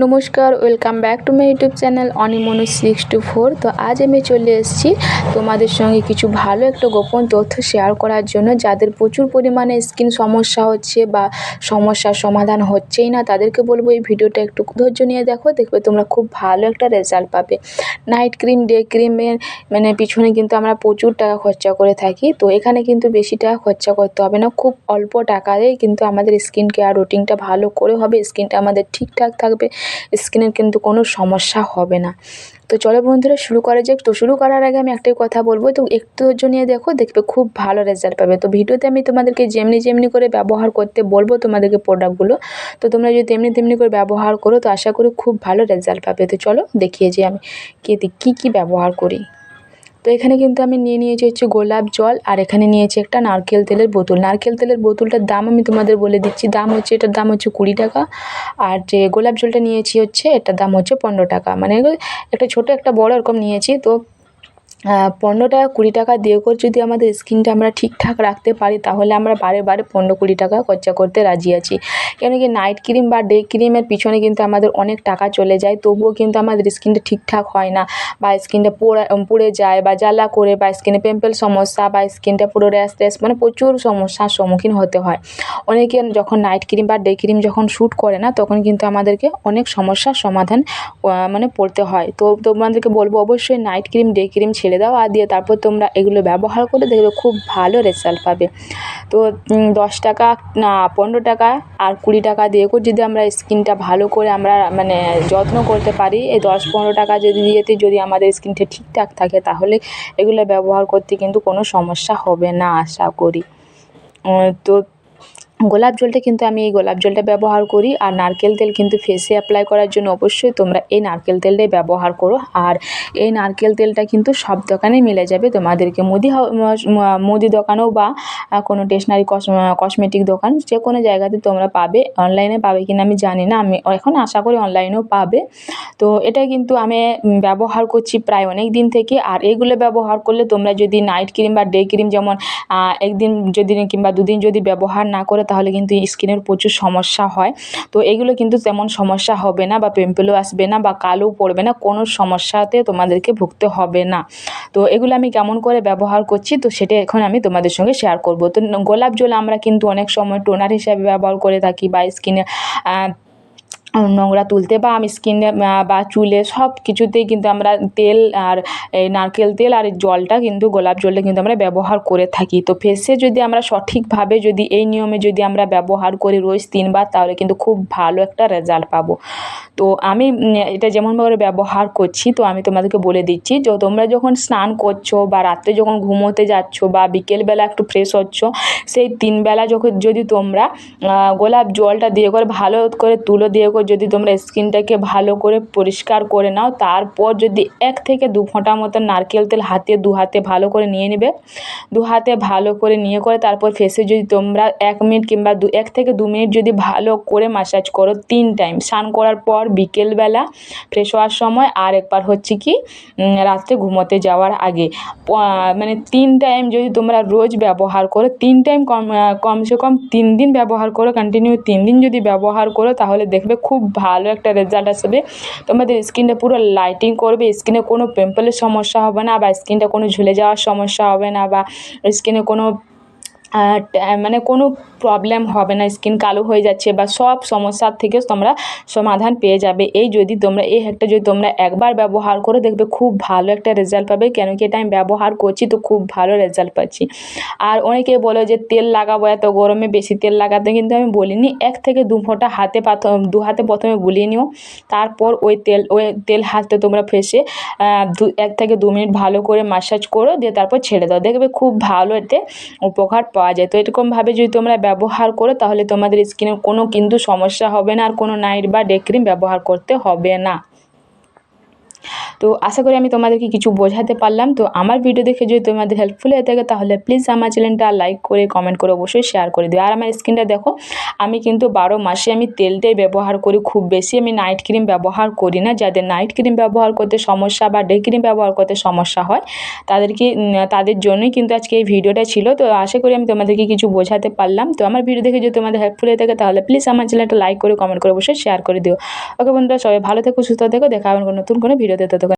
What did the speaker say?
নমস্কার welcome back to my YouTube channel অনিমনু six two four তো আজ আমি চলে এসেছি তোমাদের সঙ্গে কিছু ভালো একটা গোপন তথ্য শেয়ার করার জন্য। যাদের প্রচুর পরিমাণে স্কিন সমস্যা হচ্ছে বা সমস্যার সমাধান হচ্ছেই না, তাদেরকে বলব এই ভিডিওটা একটু ধৈর্য নিয়ে দেখো, দেখবে তোমরা খুব ভালো একটা রেজাল্ট পাবে। নাইট ক্রিম ডে ক্রিমের মানে পিছনে কিন্তু আমরা প্রচুর টাকা খরচা করে থাকি, তো এখানে কিন্তু বেশি টাকা খরচা করতে হবে না, খুব অল্প টাকাতেই কিন্তু আমাদের স্কিন কেয়ার রুটিনটা ভালো করে হবে স্কিনটা আমাদের ঠিকঠাক থাকবে। স্কিনের কিন্তু কোনো সমস্যা হবে না। তো চলো বন্ধুরা, শুরু করা যাক। তো শুরু করার আগে আমি একটাই কথা বলব, তো একটু ধৈর্য নিয়ে দেখো, দেখবে খুব ভালো রেজাল্ট পাবে। তো ভিডিওতে আমি তোমাদেরকে যেমনি যেমনি করে ব্যবহার করতে বলব তোমাদেরকে প্রোডাক্টগুলো তো তোমরা যদি তেমনি তেমনি করে ব্যবহার করো, তো আশা করি খুব ভালো রেজাল্ট পাবে। তো চলো দেখিয়ে যে আমি কী কী কী ব্যবহার করি। তো এখানে কিন্তু আমি নিয়ে নিয়েছি হচ্ছে গোলাপ জল, আর এখানে নিয়েছি একটা নারকেল তেলের বোতল। নারকেল তেলের বোতলটার দাম আমি তোমাদের বলে দিচ্ছি। দাম হচ্ছে, এটার দাম হচ্ছে কুড়ি টাকা। আর যে গোলাপ জলটা নিয়েছি হচ্ছে, এটার দাম হচ্ছে পনেরো টাকা। মানে একটা ছোট একটা বড় এরকম নিয়েছি, তো পনেরো টাকা কুড়ি টাকা দিয়ে করে যদি আমাদের স্কিনটা আমরা ঠিকঠাক রাখতে পারি, তাহলে আমরা বারে বারে পনেরো কুড়ি টাকা খরচা করতে রাজি আছি। কেন কি নাইট ক্রিম বা ডে ক্রিমের পিছনে কিন্তু আমাদের অনেক টাকা চলে যায়, তবুও কিন্তু আমাদের স্কিনটা ঠিকঠাক হয় না বা স্কিনটা পোড়া পুড়ে যায় বা জ্বালা করে বা স্কিনে পিম্পল সমস্যা বা স্কিনটা পুরো র্যাশ ট্যাশ মানে প্রচুর সমস্যার সম্মুখীন হতে হয়। অনেকে যখন নাইট ক্রিম বা ডে ক্রিম যখন শ্যুট করে না, তখন কিন্তু আমাদেরকে অনেক সমস্যার সমাধান মানে পড়তে হয়। তো তোমাদেরকে বলব অবশ্যই নাইট ক্রিম ডে ক্রিম ছেড়ে ছেড়ে দাও আর দিয়ে তারপর তোমরা এগুলো ব্যবহার করে দেখবে খুব ভালো রেজাল্ট পাবে। তো দশ টাকা, না, পনেরো টাকা আর কুড়ি টাকা দিয়ে করে যদি আমরা স্কিনটা ভালো করে আমরা মানে যত্ন করতে পারি, এই দশ পনেরো টাকা যদি দিয়েতে যদি আমাদের স্কিনটা ঠিকঠাক থাকে তাহলে এগুলো ব্যবহার করতে কিন্তু কোনো সমস্যা হবে না, আশা করি। তো গোলাপ জলটা কিন্তু আমি এই গোলাপ জলটা ব্যবহার করি আর নারকেল তেল কিন্তু ফেসে অ্যাপ্লাই করার জন্য অবশ্যই তোমরা এই নারকেল তেলটাই ব্যবহার করো। আর এই নারকেল তেলটা কিন্তু সব দোকানে মিলে যাবে। তোমাদেরকে মুদি মুদি দোকানেও বা কোনো স্টেশনারি কসমেটিক দোকান যে কোনো জায়গাতে তোমরা পাবে। অনলাইনে পাবে কিনা আমি জানি না। আমি এখন আশা করি অনলাইনেও পাবে। তো এটা কিন্তু আমি ব্যবহার করছি প্রায় অনেক দিন থেকে। আর এগুলো ব্যবহার করলে তোমরা যদি নাইট ক্রিম বা ডে ক্রিম যেমন একদিন যদি কিংবা দুদিন যদি ব্যবহার না করে তাহলে কিন্তু স্কিনের প্রচুর সমস্যা হয়। তো এগুলো কিন্তু তেমন সমস্যা হবে না বা পিম্পলও আসবে না বা কালো পড়বে না, কোনো সমস্যাতে তোমাদেরকে ভুগতে হবে না। তো এগুলো আমি কেমন করে ব্যবহার করছি, তো সেটা এখন আমি তোমাদের সঙ্গে শেয়ার করব। তো গোলাপ জল আমরা কিন্তু অনেক সময় টোনার হিসাবে ব্যবহার করে থাকি বা স্কিনে নোংরা তুলতে বা আমি স্কিনে বা চুলে সব কিছুতেই কিন্তু আমরা তেল আর এই নারকেল তেল আর জলটা কিন্তু, গোলাপ জলটা কিন্তু আমরা ব্যবহার করে থাকি। তো ফেসে যদি আমরা সঠিকভাবে যদি এই নিয়মে যদি আমরা ব্যবহার করি রোজ তিনবার, তাহলে কিন্তু খুব ভালো একটা রেজাল্ট পাবো। তো আমি এটা যেমনভাবে ব্যবহার করছি, তো আমি তোমাদেরকে বলে দিচ্ছি, যে, তোমরা যখন স্নান করছ বা রাত্রে যখন ঘুমোতে যাচ্ছ বা বিকেলবেলা একটু ফ্রেশ হচ্ছ, সেই তিনবেলা যখন, যদি তোমরা গোলাপ জলটা দিয়ে করে ভালো করে তুলো, দিয়ে করে যদি তোমরা স্কিনটাকে ভালো করে পরিষ্কার করে নাও, তারপর যদি এক থেকে দু ফোঁটা মতো নারকেল তেল হাতে, দু হাতে ভালো করে নিয়ে নেবে, দু হাতে ভালো করে নিয়ে করে তারপর ফেসে যদি তোমরা এক মিনিট কিংবা দু, এক থেকে দু মিনিট যদি ভালো করে মাসাজ করো তিন টাইম স্নান করার পর বিকেলবেলা ফ্রেশ হওয়ার সময় আর একবার হচ্ছে কি রাত্রে ঘুমোতে যাওয়ার আগে। মানে তিন টাইম যদি তোমরা রোজ ব্যবহার করো, তিন টাইম কম কমসে কম তিন দিন ব্যবহার করো কন্টিনিউ তিন দিন যদি ব্যবহার করো, তাহলে দেখবে খুব ভালো একটা রেজাল্ট আসবে। তোমাদের স্কিনটা পুরো লাইটিং করবে স্কিনে কোনো পিম্পলের সমস্যা হবে না, বা স্কিনটা কোনো ঝুলে যাওয়ার সমস্যা হবে না, বা স্কিনে কোনো মানে কোনো প্রবলেম হবে না স্কিন কালো হয়ে যাচ্ছে বা সব সমস্যার থেকে তোমরা সমাধান পেয়ে যাবে। এই যদি তোমরা, এই হ্যাকটা যদি তোমরা একবার ব্যবহার করো দেখবে, খুব ভালো একটা রেজাল্ট পাবে। কেন কি এটা আমি ব্যবহার করছি তো খুব ভালো রেজাল্ট পাচ্ছি। আর অনেকে বলে যে, তেল লাগাবো এত গরমে, বেশি তেল লাগাতে। কিন্তু আমি বলিনি। এক থেকে দু ফোঁটা হাতে প্রথম দু হাতে প্রথমে গুলিয়ে নিও। তারপর ওই তেল ওই তেল হাতে তোমরা ফেসে দু, এক থেকে দু মিনিট ভালো করে মাসাজ করো, দিয়ে তারপর ছেড়ে দাও। দেখবে খুব ভালো এতে উপকার পাওয়া যায়। তো এরকমভাবে যদি তোমরা ব্যবহার করো, তাহলে তোমাদের স্কিনের কোনো কিন্তু সমস্যা হবে না, আর কোনো নাইট বা ডে ক্রিম ব্যবহার করতে হবে না। তো আশা করি আমি তোমাদেরকে কিছু বোঝাতে পারলাম। তো আমার ভিডিও দেখে যদি তোমাদের হেল্পফুল হয়ে থাকে, তাহলে প্লিজ আমার চ্যানেলটা লাইক করে কমেন্ট করে অবশ্যই শেয়ার করে দিও। আর আমার স্কিনটা দেখো, আমি কিন্তু বারো মাসে আমি তেলটাই ব্যবহার করি, খুব বেশি আমি নাইট ক্রিম ব্যবহার করি না। যাদের নাইট ক্রিম ব্যবহার করতে সমস্যা বা ডে ক্রিম ব্যবহার করতে সমস্যা হয়, তাদেরকে তাদের জন্যই কিন্তু আজকে এই ভিডিওটা ছিল। তো আশা করি আমি তোমাদেরকে কিছু বোঝাতে পারলাম। তো আমার ভিডিও দেখে যদি তোমাদের হেল্পফুল হয়ে থাকে, তাহলে প্লিজ আমার চ্যানেলটা লাইক করে কমেন্ট করে অবশ্যই শেয়ার করে দিও। ওকে বন্ধুরা, সবাই ভালো থেকো, সুস্থ থেকো, দেখা হবে নতুন কোনো ভিডিওতে ততক্ষণ